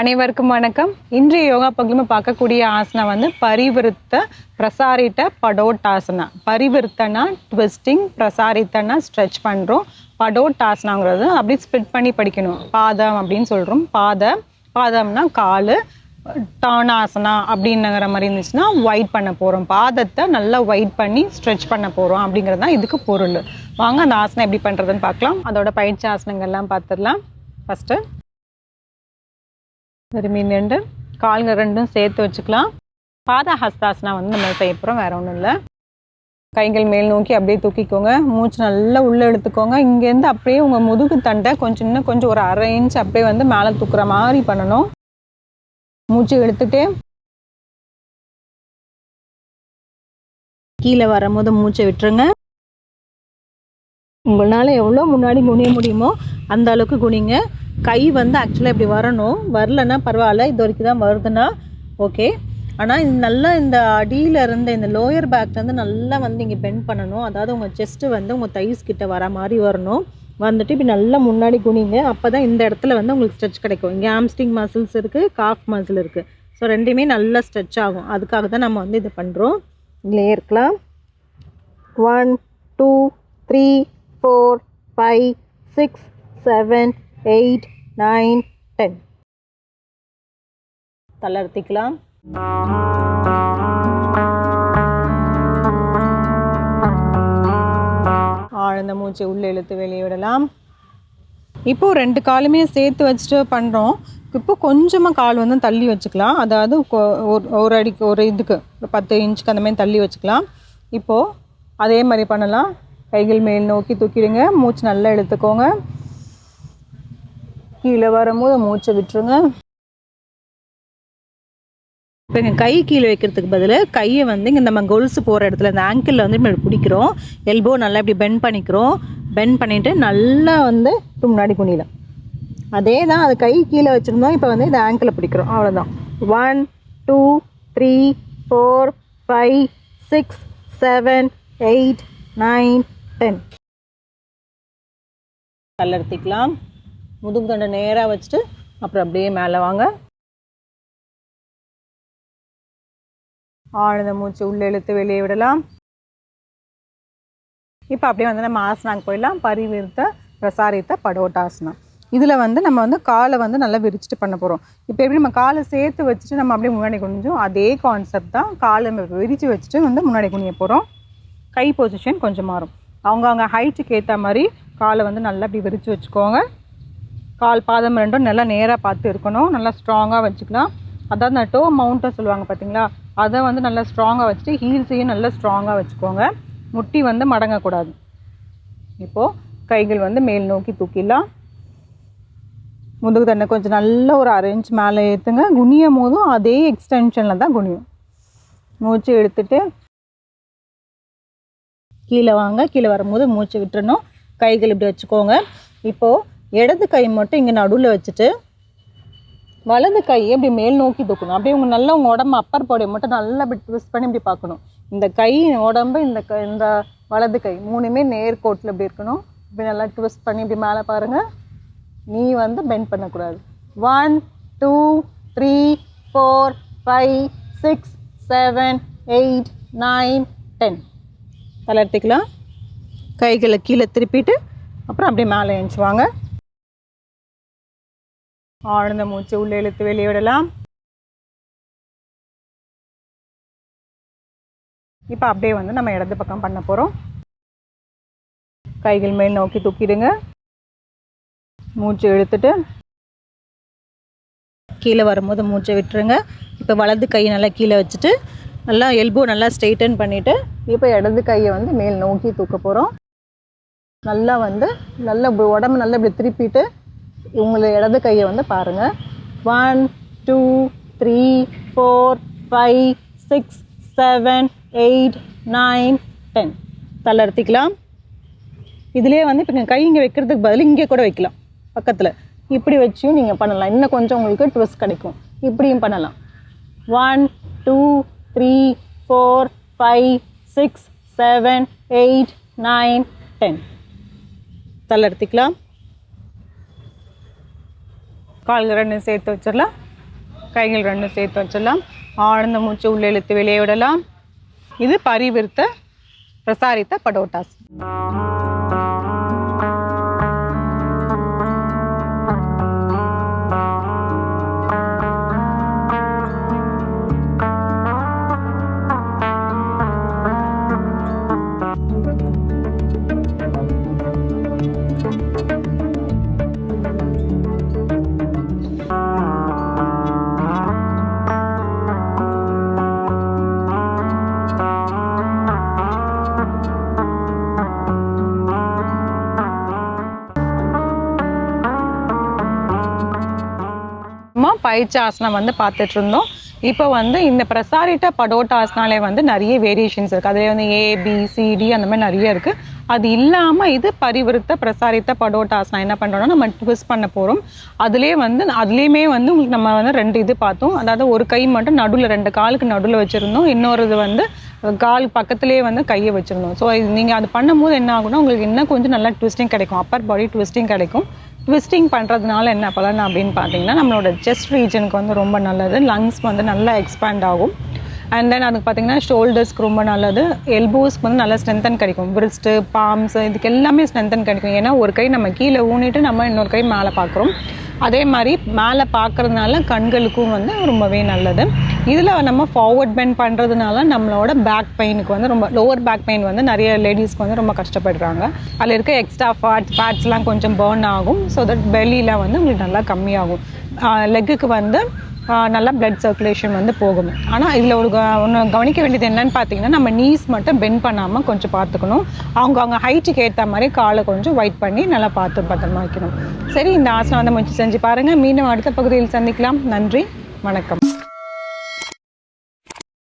அனைவருக்கும் வணக்கம். இன்றைய யோகா பகுதியில் பார்க்கக்கூடிய ஆசனா வந்து பரிவிருத்த பிரசாரித்த படோட்டாசனா. பரிவிருத்தனா ட்விஸ்டிங் பிரசாரித்தனா ஸ்ட்ரெச் பண்ணுறோம் படோட்டாசனாங்கிறது அப்படி ஸ்பிட் பண்ணி படிக்கணும். பாதம் அப்படின்னு சொல்கிறோம் பாத பாதம்னா கால் டானாசனா அப்படின்னுங்கிற மாதிரி இருந்துச்சுன்னா ஒயிட் பண்ண போகிறோம் பாதத்தை நல்லா ஒயிட் பண்ணி ஸ்ட்ரெச் பண்ண போகிறோம் அப்படிங்கிறது தான் இதுக்கு பொருள். வாங்க அந்த ஆசனம் எப்படி பண்ணுறதுன்னு பார்க்கலாம். அதோட பயிற்சி ஆசனங்கள்லாம் பார்த்துடலாம். ஃபஸ்ட்டு திரும்பி ரெண்டு கால்கள் ரெண்டும் சேர்த்து வச்சுக்கலாம். பாதா ஹஸ்தாசனா வந்து நம்ம செய்ய போகிறோம் வேற ஒன்றும் இல்லை. கைகள் மேல் நோக்கி அப்படியே தூக்கிக்கோங்க. மூச்சு நல்லா உள்ளே எடுத்துக்கோங்க இங்கேருந்து அப்படியே உங்கள் முதுகு தண்டை கொஞ்சம் இன்னும் கொஞ்சம் ஒரு அரை இன்ச் அப்படியே வந்து மேலே தூக்குற மாதிரி பண்ணணும். மூச்சு எடுத்துகிட்டே கீழே வரும்போது மூச்சை விட்டுருங்க. உங்களால் எவ்வளோ முன்னாடி குனிய முடியுமோ அந்த அளவுக்கு குனிங்க. கை வந்து ஆக்சுவலாக இப்படி வரணும். வரலன்னா பரவாயில்ல இது வரைக்கும் தான் வருதுன்னா ஓகே ஆனால் இது நல்லா இந்த அடியில் இருந்த இந்த லோயர் பேக்லேருந்து நல்லா வந்து இங்கே பெண்ட் பண்ணணும். அதாவது உங்கள் செஸ்ட்டு வந்து உங்கள் தைஸ் கிட்ட வர மாதிரி வரணும். வந்துட்டு இப்படி நல்லா முன்னாடி குனிங்க. அப்போ தான் இந்த இடத்துல வந்து உங்களுக்கு ஸ்ட்ரெச் கிடைக்கும். இங்கே ஆம்ஸ்டிங் மசில்ஸ் இருக்குது காஃப் மசில் இருக்குது ஸோ ரெண்டுமே நல்லா ஸ்ட்ரெச் ஆகும். அதுக்காக தான் நம்ம வந்து இது பண்ணுறோம் இதில் இருக்கலாம். One two three four five six seven eight nine ten. தளர்த்திக்கலாம் ஆழ்ந்த மூச்சை உள்ளே இழுத்து வெளியே விடலாம். இப்போ ரெண்டு காலுமே சேர்த்து வச்சுட்டு பண்ணுறோம் இப்போ கொஞ்சமாக கால் வந்து தள்ளி வச்சுக்கலாம். அதாவது ஒரு ஒரு அடிக்கு ஒரு இதுக்கு ஒரு பத்து இன்ச்சுக்கு அந்த மாதிரி தள்ளி வச்சுக்கலாம். இப்போது அதே மாதிரி பண்ணலாம். கைகள் மேல் நோக்கி தூக்கிடுங்க. மூச்சு நல்லா இழுத்துக்கோங்க. கீழே வரும்போது மூச்சை விட்டுருங்க. இப்போ எங்கள் கை கீழே வைக்கிறதுக்கு பதில் கையை வந்து இங்கே நம்ம கொலுசு போகிற இடத்துல இந்த ஆங்கிளில் வந்து இப்படி பிடிக்கிறோம். எல்போ நல்லா இப்படி பெண்ட் பண்ணிக்கிறோம். பெண்ட் பண்ணிவிட்டு நல்லா வந்து முன்னாடி குனிலாம் அதே தான் அது கை கீழே வச்சுருந்தோம் இப்போ வந்து இந்த ஆங்கிளை பிடிக்கிறோம். அவ்வளோதான் one two three four five six seven eight nine ten கல்லறுத்திக்கலாம் முதுகு தண்டை நேராக வச்சுட்டு அப்புறம் அப்படியே மேலே வாங்க. ஆழ்ந்த மூச்சு உள்ளே இழுத்து வெளியே விடலாம். இப்போ அப்படியே வந்து நம்ம ஆசனாக்கு போயிடலாம். பரிவிருத்த பிரசாரித்த படோட்டாசனம். இதில் வந்து நம்ம வந்து காலை வந்து நல்லா விரிச்சிட்டு பண்ண போகிறோம் இப்போ எப்படி நம்ம காலை சேர்த்து வச்சுட்டு நம்ம அப்படியே முன்னாடி குனிஞ்சோம்? அதே கான்செப்ட் தான் காலை நம்ம விரித்து வச்சுட்டு வந்து முன்னாடி குனிய போகிறோம் கை பொசிஷன் கொஞ்சம் மாறும். அவங்க அவங்க ஹைட்டுக்கு ஏற்ற மாதிரி காலை வந்து நல்லா அப்படி விரித்து வச்சுக்கோங்க. கால் பாதம் ரெண்டும் நல்லா நேராக பார்த்து இருக்கணும். நல்லா ஸ்ட்ராங்காக வச்சுக்கலாம் அதாவது இந்த டோ மவுண்ட்டை சொல்லுவாங்க பார்த்தீங்களா அதை வந்து நல்லா ஸ்ட்ராங்காக வச்சுட்டு ஹீல்ஸையும் நல்லா ஸ்ட்ராங்காக வச்சுக்கோங்க. முட்டி வந்து மடங்கக்கூடாது. இப்போது கைகள் வந்து மேல் நோக்கி தூக்கிடலாம். முதுகு தண்டை கொஞ்சம் நல்ல ஒரு அரை இன்ச் மேலே ஏற்றுங்க குனியும் போதும் அதே எக்ஸ்டென்ஷனில் தான் குனியும். மூச்சு எடுத்துட்டு கீழே வாங்க. கீழே வரும்போது மூச்சு விட்டுறணும். கைகள் இப்படி வச்சுக்கோங்க. இப்போது இடது கை மட்டும் இங்கே நடுவில் வச்சுட்டு வலது கையை இப்படி மேல் நோக்கி தூக்கணும். அப்படியே உங்கள் நல்லா உங்கள் உடம்பு அப்பர் பாடியை மட்டும் நல்லா இப்படி ட்விஸ்ட் பண்ணி இப்படி பார்க்கணும். இந்த கை உடம்பு இந்த க இந்த வலது கை மூணுமே நேர்கோட்டில் இப்படி இருக்கணும். இப்படி நல்லா ட்விஸ்ட் பண்ணி இப்படி மேலே பாருங்கள் நீ வந்து பெண்ட் பண்ணக்கூடாது. One two three four five six seven eight nine ten தளர்த்திக்கலாம் கைகளை கீழே திருப்பிட்டு அப்புறம் அப்படியே மேலே எழுந்துச்சுவாங்க ஆழ்ந்த மூச்சு உள்ளே இழுத்து வெளியிடலாம் இப்போ அப்படியே வந்து நம்ம இடது பக்கம் பண்ண போகிறோம் கைகள் மேல் நோக்கி தூக்கிடுங்க. மூச்சு இழுத்துட்டு கீழே வரும்போது மூச்சை விட்டுருங்க. இப்போ வலது கையை நல்லா கீழே வச்சுட்டு நல்லா எல்போ நல்லா ஸ்ட்ரெயிட்டன் பண்ணிவிட்டு இப்போ இடது கையை வந்து மேல் நோக்கி தூக்க போகிறோம் நல்லா வந்து நல்லா உடம்பு நல்லா இப்படி திருப்பிட்டு உங்களை இடது கையை வந்து பாருங்கள் one two three four five six seven eight nine ten தள்ளர்த்திக்கலாம் இதுலேயே வந்து இப்போ கை இங்கே வைக்கிறதுக்கு பதில் இங்கே கூட வைக்கலாம். பக்கத்தில். இப்படி வச்சும் நீங்கள் பண்ணலாம். இன்னும் கொஞ்சம் உங்களுக்கு ட்விஸ்ட் கிடைக்கும். இப்படியும் பண்ணலாம். One two three four five six seven eight nine ten தள்ளர்த்திக்கலாம் கால்கள் ரெண்டும் சேர்த்து வச்சிடலாம். கைகள் ரெண்டும் சேர்த்து வச்சிடலாம். ஆழ்ந்த மூச்சு உள்ளே இழுத்து வெளியே விடலாம். இது பரிவிருத்த பிரசாரித்த படோட்டாஸ். அம்மா பயிற்சி ஆசனம் வந்து பார்த்துட்டு இருந்தோம் இப்போ வந்து இந்த பிரசாரிட்ட படோட்டாஸ்னாலே வந்து நிறைய வேரியேஷன்ஸ் இருக்குது அதிலே வந்து ஏ பி சிடி அந்த மாதிரி நிறைய இருக்குது அது இல்லாமல் இது பரிவிருத்த பிரசாரித்த படோட்டாஸ்னா என்ன பண்ணுறோம்னா நம்ம ட்விஸ்ட் பண்ண போகிறோம் அதுலேயே வந்து அதுலேயுமே வந்து உங்களுக்கு நம்ம வந்து ரெண்டு இது பார்த்தோம். அதாவது ஒரு கை மட்டும் நடுவில் ரெண்டு காலுக்கு நடுவில் வச்சுருந்தோம். இன்னொரு இது வந்து கால் பக்கத்துலேயே வந்து கையை வச்சுருந்தோம். ஸோ நீங்கள் அது பண்ணும்போது என்ன ஆகும்னா உங்களுக்கு இன்னும் கொஞ்சம் நல்லா ட்விஸ்டிங் கிடைக்கும். அப்பர் பாடி ட்விஸ்டிங் கிடைக்கும். ட்விஸ்டிங் பண்ணுறதுனால என்ன பலன் அப்படின்னு பார்த்தீங்கன்னா நம்மளோட செஸ்ட் ரீஜனுக்கு வந்து ரொம்ப நல்லது. லங்ஸ் வந்து நல்லா எக்ஸ்பேண்ட் ஆகும். அண்ட் தென் அதுக்கு பார்த்தீங்கன்னா ஷோல்டர்ஸ்க்கு ரொம்ப நல்லது. எல்போஸ்க்கு வந்து நல்லா ஸ்ட்ரென்தன் கிடைக்கும். பிரிஸ்ட்டு பாம்ஸ் இதுக்கு எல்லாமே ஸ்ட்ரென்தன் கிடைக்கும். ஏன்னா ஒரு கை நம்ம கீழே ஊனிட்டு நம்ம இன்னொரு கை மேலே பார்க்குறோம் அதே மாதிரி மேலே பார்க்கறதுனால கண்களுக்கும் வந்து ரொம்பவே நல்லது. இதில் நம்ம ஃபார்வர்ட் பெண்ட் பண்ணுறதுனால நம்மளோட பேக் பெயினுக்கு வந்து ரொம்ப லோவர் பேக் பெயின் வந்து நிறைய லேடிஸ்க்கு வந்து ரொம்ப கஷ்டப்படுறாங்க. அதில் இருக்க எக்ஸ்ட்ரா ஃபேட் ஃபேட்ஸ்லாம் கொஞ்சம் பேர்ன் ஆகும். ஸோ தட் பெல்லிலாம் வந்து உங்களுக்கு நல்லா கம்மியாகும். லெக்குக்கு வந்து நல்லா பிளட் சர்க்குலேஷன் வந்து போகும். ஆனால் இதில் ஒரு க- கவனிக்க வேண்டியது என்னன்னு பார்த்தீங்கன்னா நம்ம நீஸ் மட்டும் பெண்ட் பண்ணாமல் கொஞ்சம் பார்த்துக்கணும். அவங்க அவங்க ஹைட்டுக்கு ஏற்ற மாதிரி காலை கொஞ்சம் ஒயிட் பண்ணி நல்லா பார்த்து பத்திரமா வைக்கணும். சரி இந்த ஆசனம் வந்து முயற்சி செஞ்சு பாருங்கள் மீண்டும் அடுத்த பகுதியில் சந்திக்கலாம். நன்றி. வணக்கம்.